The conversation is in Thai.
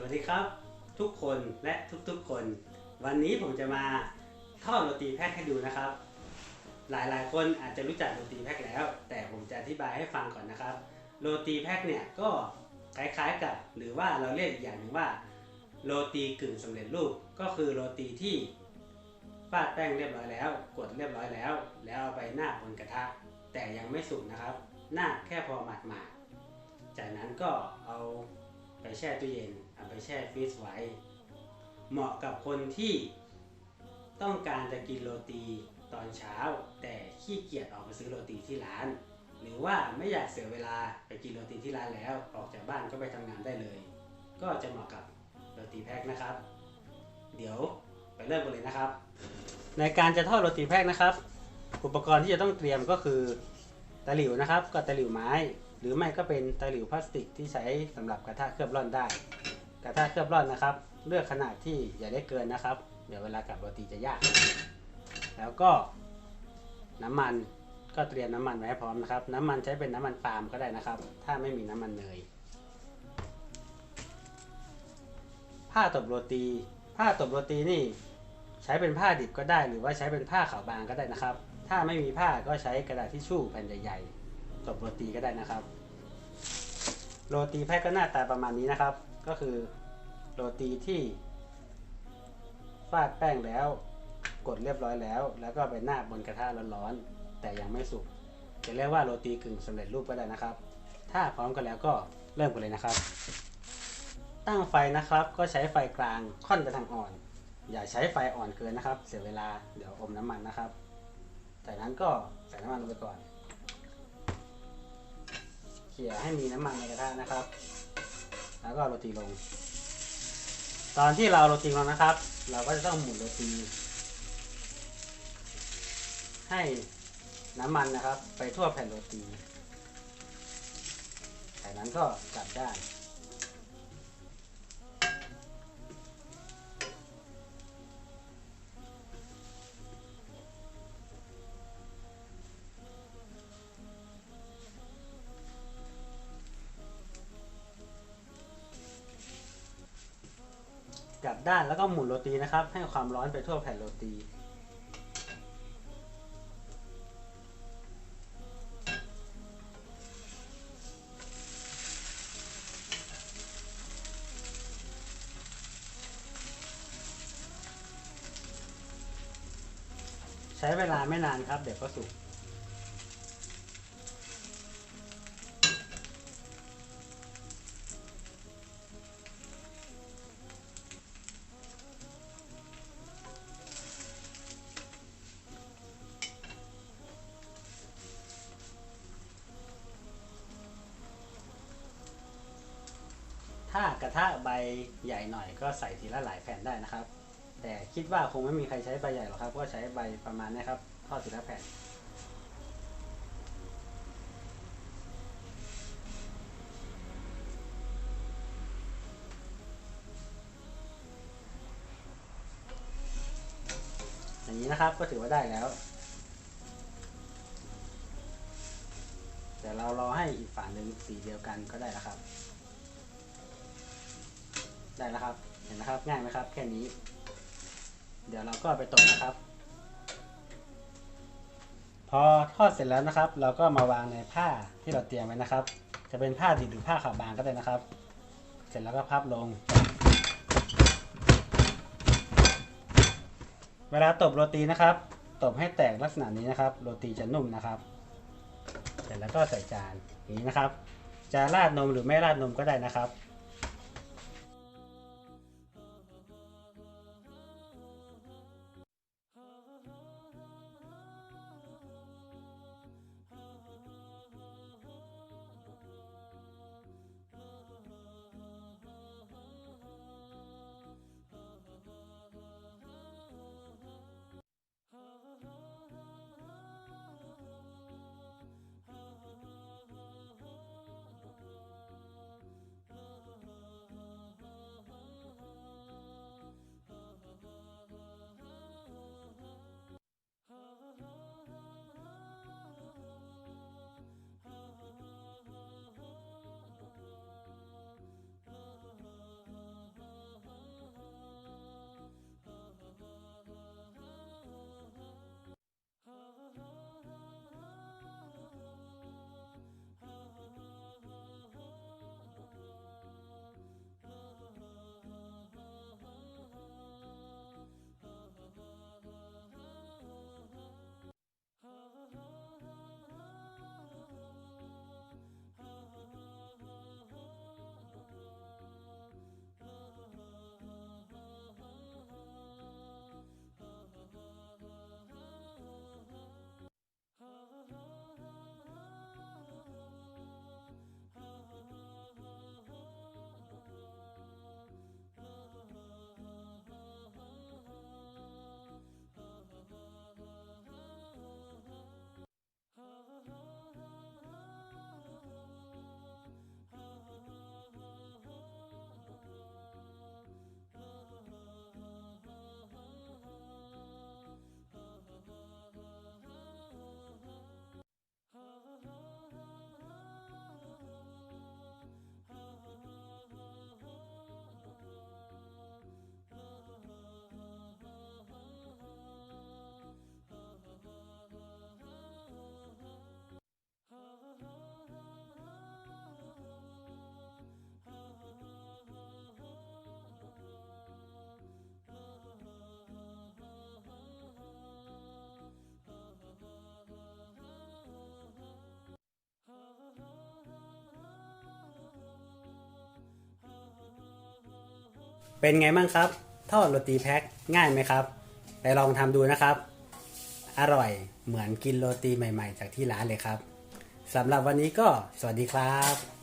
สวัสดีครับ ทุกคนและทุกๆคน วันนี้ผมจะมาทอดโรตีแพ็คให้ดูนะครับ หลายๆ คนอาจจะรู้จักโรตีแพ็คแล้ว แต่ผมจะอธิบายให้ฟังก่อนนะครับโรตีแพ็คเนี่ยก็คล้ายๆกับ หรือว่าเราเรียกอีกอย่างหนึ่งว่าโรตีกึ่งสำเร็จรูปก็คือโรตีที่ฟาดแป้งเรียบร้อยแล้ว กดเรียบร้อยแล้ว แล้วเอาไปหน้าบนกระทะ แต่ยังไม่สุกนะครับ หน้าแค่พอหมาดๆจากนั้นก็เอาไปแช่ตู้เย็น เอาไปแช่ฟรีซไว้ เหมาะกับคนที่ต้องการจะกินโรตีตอนเช้า แต่ขี้เกียจออกไปซื้อโรตีที่ร้าน หรือว่าไม่อยากเสียเวลาไปกินโรตีที่ร้านแล้ว ออกจากบ้านก็ไปทำงานได้เลย ก็จะเหมาะกับโรตีแพ็คนะครับ เดี๋ยวไปเริ่มกันเลยนะครับ ในการจะทอดโรตีแพ็คนะครับ อุปกรณ์ที่จะต้องเตรียมก็คือตะหลิวนะครับ ก็ตะหลิวไม้ หรือไม่ก็เป็นตะหลิวพลาสติกที่ใช้สำหรับกระทะเคลือบร่อนได้ กระทะเคลือบร่อนนะครับ เลือกขนาดที่อย่าได้เกินนะครับ เดี๋ยวเวลากับโรตีจะยาก แล้วก็น้ำมันก็เตรียมน้ำมันไว้ให้พร้อมนะครับ น้ำมันใช้เป็นน้ำมันปาล์มก็ได้นะครับ ถ้าไม่มีน้ำมันเนยผ้าตบโรตี ผ้าตบโรตีนี่ ใช้เป็นผ้าดิบก็ได้ หรือว่าใช้เป็นผ้าขาวบางก็ได้นะครับ ถ้าไม่มีผ้าก็ใช้กระดาษทิชชู่แผ่นใหญ่ๆตบโรตีก็ได้นะครับ โรตีแพ็คก็หน้าตาประมาณนี้นะครับ ก็คือโรตีที่ฟาดแป้งแล้ว กดเรียบร้อยแล้ว แล้วก็ไปหน้าบนกระทะร้อนๆแต่ยังไม่สุกจะเรียกว่าโรตีกึ่งสำเร็จรูปก็ได้นะครับ ถ้าพร้อมกันแล้วก็เริ่มกันเลยนะครับ ตั้งไฟนะครับก็ใช้ไฟกลางค่อนไปทางอ่อน อย่าใช้ไฟอ่อนเกินนะครับ เสียเวลาเดี๋ยวอมน้ำมันนะครับจากนั้นก็ใส่น้ำมันลงไปก่อน ขี่ยให้มีน้ำมันในกระทะนะครับ แล้วก็โรตีลง ตอนที่เราเอาโรตีลงนะครับ เราก็จะต้องหมุนโรตีให้น้ำมันนะครับ ไปทั่วแผ่นโรตีจากนั้นก็กลับด้าน กลับด้านแล้วก็หมุนโรตีนะครับ ให้ความร้อนไปทั่วแผ่นโรตีใช้เวลาไม่นานครับ เดี๋ยวก็สุก ถ้ากระทะใบใหญ่หน่อยก็ใส่ทีละหลายแผ่นได้นะครับ แต่คิดว่าคงไม่มีใครใช้ใบใหญ่หรอกครับ ก็ใช้ใบประมาณนี้ครับทอดทีละแผ่นอย่างนี้นะครับก็ถือว่าได้แล้ว แต่เรารอให้อีกฝั่งหนึ่งสีเดียวกันก็ได้แล้วครับ ได้แล้วครับ เห็นนะครับ ง่ายไหมครับ แค่นี้ เดี๋ยวเราก็ไปตกนะครับ พอทอดเสร็จแล้วนะครับ เราก็มาวางในผ้าที่เราเตรียมไว้นะครับ จะเป็นผ้าดิบหรือผ้าขาวบางก็ได้นะครับ เสร็จแล้วก็พับลง เวลาตบโรตีนะครับ ตบให้แตกลักษณะนี้นะครับ โรตีจะนุ่มนะครับ เสร็จแล้วก็ใส่จานนี้นะครับ จะราดนมหรือไม่ราดนมก็ได้นะครับ เป็นไงบ้างครับทอดโรตีแพ็คง่ายไหมครับ ไปลองทำดูนะครับ อร่อยเหมือนกินโรตีใหม่ ๆ จากที่ร้านเลยครับสำหรับวันนี้ก็สวัสดีครับ